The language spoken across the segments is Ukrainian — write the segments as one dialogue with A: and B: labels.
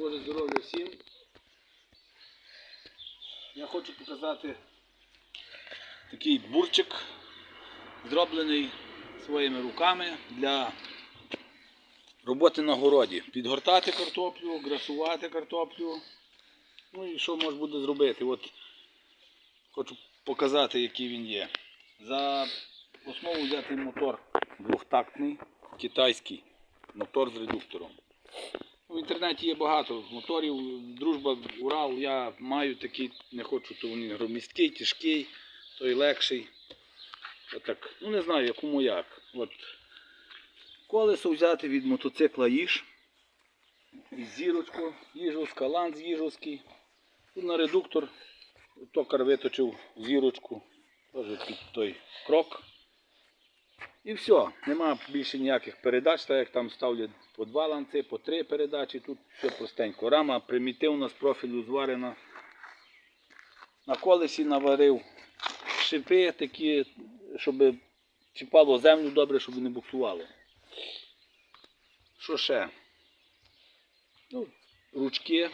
A: Боже здоров'я всім. Я хочу показати такий бурчик, зроблений своїми руками для роботи на городі. Підгортати картоплю, грасувати картоплю. Ну і що можна буде зробити? От хочу показати, який він є. За основу взяти мотор двохтактний, китайський мотор з редуктором. В інтернеті є багато моторів. Дружба Урал. Я маю такий, не хочу, то він громісткий, тяжкий, той легший. Отак. Ну не знаю, кому як. От. Колесо взяти від мотоцикла їж. Зірочку, їжовська, ланц їжовський. Тут на редуктор токар виточив зірочку. Теж той крок. І все, нема більше ніяких передач, так як там ставлять по два ланци, по три передачі, тут все простенько. Рама примітивна з профілю зварена. На колесі наварив шипи такі, щоб чіпало землю добре, щоб не буксувало. Що ще? Ну, ручки.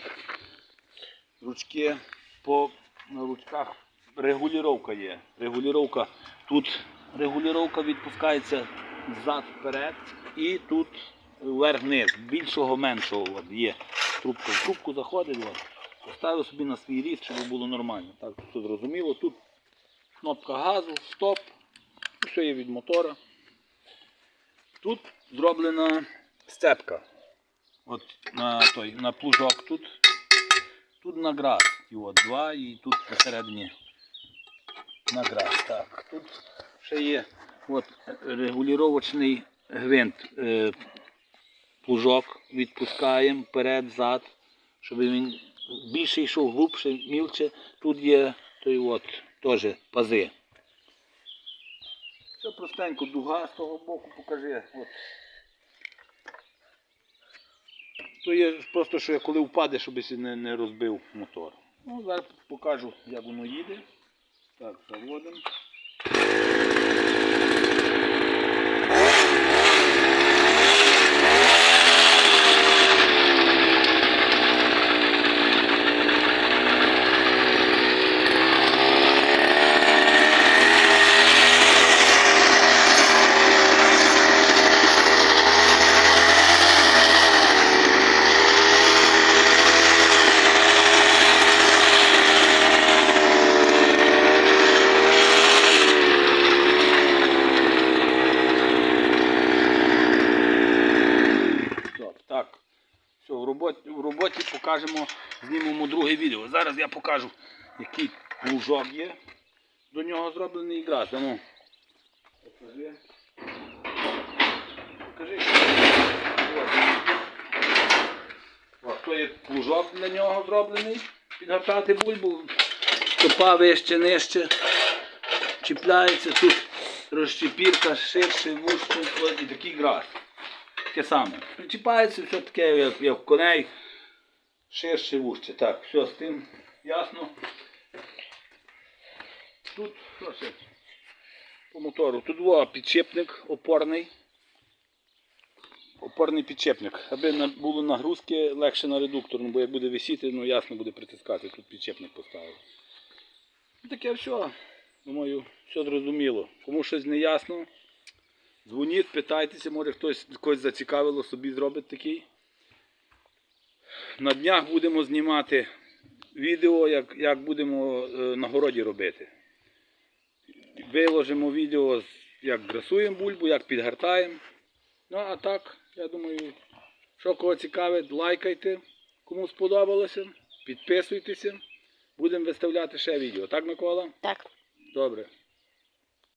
A: Ручки по на ручках регулювання є. Регулювання тут регулювання відпускається зад вперед і тут вверх-вниз. Більшого меншого от, є. Трубка в трубку заходить. От. Поставив собі на свій ріст, щоб було нормально. Так, все зрозуміло. Тут кнопка газу, стоп. Все є від мотора. Тут зроблена сцепка. От на той, на плужок тут. Тут наград. І от два і тут посередині наград. Так, тут ще є от регулювачний гвинт. Е, плужок відпускаємо вперед, зад, щоб він більше йшов глубше, мілче. Тут є той от теж пази. Все простенько, дуга з того боку покажи. От. То є просто, що я коли впаде, щоб не, не розбив мотор. Ну, зараз покажу, як воно їде. Так, заводимо. Стоп, Так. Все, в роботі, в роботі покажемо, знімемо друге відео. Зараз я покажу, який плужок є. До нього зроблений грас. Ну. Покажи. Покажи. То є плужок для нього зроблений. Підгортати бульбу. Стопа вище, нижче. Чіпляється тут розчепірка, ширше, вужче, і такий грас. Таке саме. Причіпається все таке, як в коней. Ширше вужче. Так, все з тим ясно. Тут що ще? По мотору. Тут во, підчепник опорний. Опорний підчепник. Аби було нагрузки легше на редуктор, ну, бо як буде висіти, ну ясно буде притискати. Тут підчепник поставив. Ну, Таке все. Думаю, все зрозуміло. Кому щось не ясно, Дзвоніть, питайтеся, може хтось когось зацікавило, собі зробить такий. На днях будемо знімати відео, як, як будемо е, на городі робити. Виложимо відео, як грасуємо бульбу, як підгортаємо. Ну а так, я думаю, що кого цікавить, лайкайте, кому сподобалося, підписуйтеся. Будемо виставляти ще відео. Так, Микола?
B: Так.
A: Добре.